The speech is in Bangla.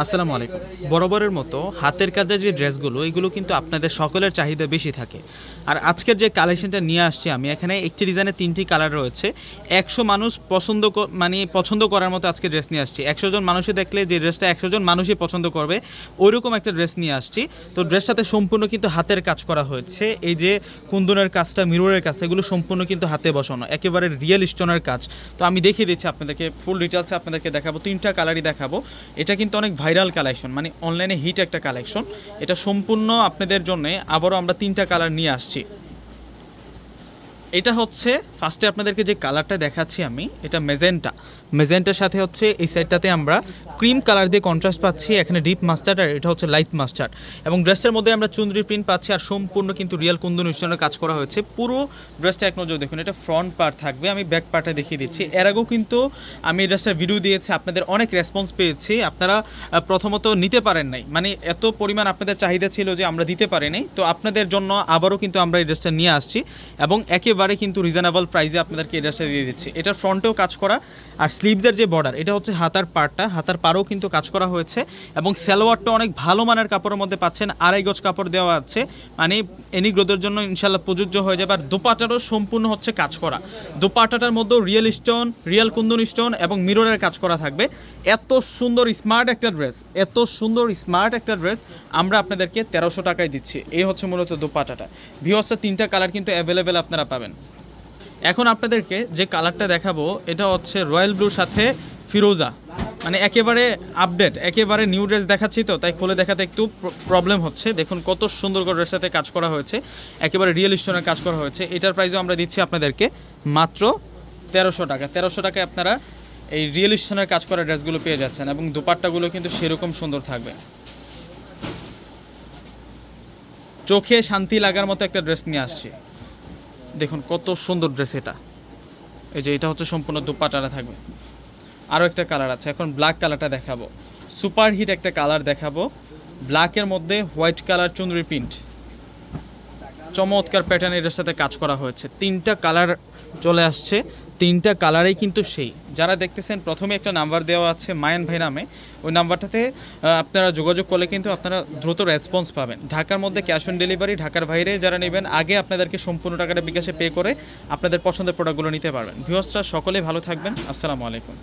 আসসালামু আলাইকুম। বরাবরের মতো হাতের কাজের যে ড্রেসগুলো, এগুলো কিন্তু আপনাদের সকলের চাহিদা বেশি থাকে। আর আজকের যে কালেকশনটা নিয়ে আসছি আমি, এখানে একটি ডিজাইনের তিনটি কালার রয়েছে। একশো মানুষ পছন্দ মানে পছন্দ করার মতো আজকে ড্রেস নিয়ে আসছি। একশো জন মানুষে দেখলে যে ড্রেসটা একশো জন মানুষই পছন্দ করবে, ওইরকম একটা ড্রেস নিয়ে আসছি। তো ড্রেসটাতে সম্পূর্ণ কিন্তু হাতের কাজ করা হয়েছে। এই যে কুন্দনের কাজটা, মিররের কাজটা, এগুলো সম্পূর্ণ কিন্তু হাতে বসানো, একেবারে রিয়েল স্টোনের কাজ। তো আমি দেখিয়ে দিচ্ছি আপনাদেরকে ফুল ডিটেলসে আপনাদেরকে দেখাবো, তিনটা কালারই দেখাবো। এটা কিন্তু অনেক ভাইরাল কালেকশন মানে অনলাইনে হিট একটা কালেকশন। এটা সম্পূর্ণ আপনাদের জন্য। আবারও আমরা তিনটা কালার নিয়ে আসছি। এটা হচ্ছে ফার্স্টে আপনাদেরকে যে কালারটা দেখাচ্ছি আমি, এটা মেজেন্টা মেজেন্টার সাথে হচ্ছে এই সাইডটাতে আমরা ক্রিম কালার দিয়ে কন্ট্রাস্ট পাচ্ছি, এখানে ডিপ মাস্টার্ড আর এটা হচ্ছে লাইট মাস্টার্ড এবং ড্রেসের মধ্যে আমরা চুনরি প্রিন্ট পাচ্ছি আর সম্পূর্ণ কিন্তু রিয়েল কুন্দন স্টোনের কাজ করা হয়েছে। পুরো ড্রেসটা এক নজর দেখুন, এটা ফ্রন্ট পার্ট থাকবে, আমি ব্যাক পার্টে দেখিয়ে দিচ্ছি। এর আগেও কিন্তু আমি এই ড্রেসটার ভিডিও দিয়েছি, আপনাদের অনেক রেসপন্স পেয়েছি। আপনারা প্রথমত নিতে পারেন নাই। মানে এত পরিমাণ আপনাদের চাহিদা ছিল যে আমরা দিতে পারিনি। তো আপনাদের জন্য আবারও কিন্তু আমরা এই ড্রেসটা নিয়ে আসছি। এবং একেবারে কিন্তু রিজনেবল প্রাইসে আপনাদেরকে এই ড্রেসটা দিয়ে দিচ্ছে। এটার ফ্রন্টেও কাজ করা, আর স্লিভসের যে বর্ডার এটা হচ্ছে হাতার পার্টটা হাতার পাড়েও কিন্তু কাজ করা হয়েছে এবং সালোয়ারটা অনেক ভালো মানের কাপড়ের মধ্যে পাচ্ছেন, আড়াই গজ কাপড় দেওয়া আছে। মানে এনি গ্রোথের জন্য ইনশাল্লাহ প্রযোজ্য হয়ে যাবে, আর দোপাটারও সম্পূর্ণ হচ্ছে কাজ করা। দোপাটাটার মধ্যেও real stone real kundan stone এবং মিররের কাজ করা থাকবে। এত সুন্দর স্মার্ট একটা ড্রেস এত সুন্দর স্মার্ট একটা ড্রেস আমরা আপনাদেরকে তেরোশো টাকায় দিচ্ছি। এই হচ্ছে মূলত দোপাটাটা। ভিওসটা তিনটা কালার কিন্তু অ্যাভেলেবেল আপনারা পাবেন। এখন আপনাদেরকে যে কালারটা দেখাবো, এটা হচ্ছে রয়্যাল ব্লুর সাথে ফিরোজা। মানে একেবারে আপডেট একেবারে নিউ ড্রেস দেখাচ্ছি তো, তাই খুলে দেখাতে একটু প্রবলেম হচ্ছে। দেখুন কত সুন্দর করে ড্রেসটাতে কাজ করা হয়েছে, একেবারে রিয়েল স্টোনের কাজ করা হয়েছে। এটার প্রাইসও আমরা দিচ্ছি আপনাদেরকে মাত্র তেরোশো টাকা। তেরোশো টাকায় আপনারা এই রিয়েল স্টোনের কাজ করা ড্রেসগুলো পেয়ে যাচ্ছেন এবং দুপাট্টাগুলো কিন্তু সেরকম সুন্দর থাকবে। চোখে শান্তি লাগার মতো একটা ড্রেস নিয়ে আসছি। দেখুন, কত সুন্দর ড্রেস এটা। এই যে এটা হচ্ছে সম্পূর্ণ দুপাটারা থাকবে। আরও একটা কালার আছে, এখন ব্ল্যাক কালারটা দেখাবো। সুপার হিট একটা কালার দেখাবো। ব্ল্যাকের মধ্যে হোয়াইট কালার চুনরি প্রিন্ট চমৎকার প্যাটার্ন এটার সাথে কাজ করা হয়েছে। তিনটা কালার চলে আসছে, তিনটা কালারেই কিন্তু সেই। যারা দেখতেছেন, প্রথমে একটা নাম্বার দেওয়া আছে মায়ান ভাই নামে। ওই নাম্বারটাতে আপনারা যোগাযোগ করলে কিন্তু আপনারা দ্রুত রেসপন্স পাবেন। ঢাকার মধ্যে ক্যাশ অন ডেলিভারি ঢাকার বাইরে যারা নেবেন, আগে আপনাদেরকে সম্পূর্ণ টাকাটা বিকাশে পে করে আপনাদের পছন্দের প্রোডাক্টগুলো নিতে পারবেন। ভিউয়ার্সরা সকলে ভালো থাকবেন। আসসালামু আলাইকুম।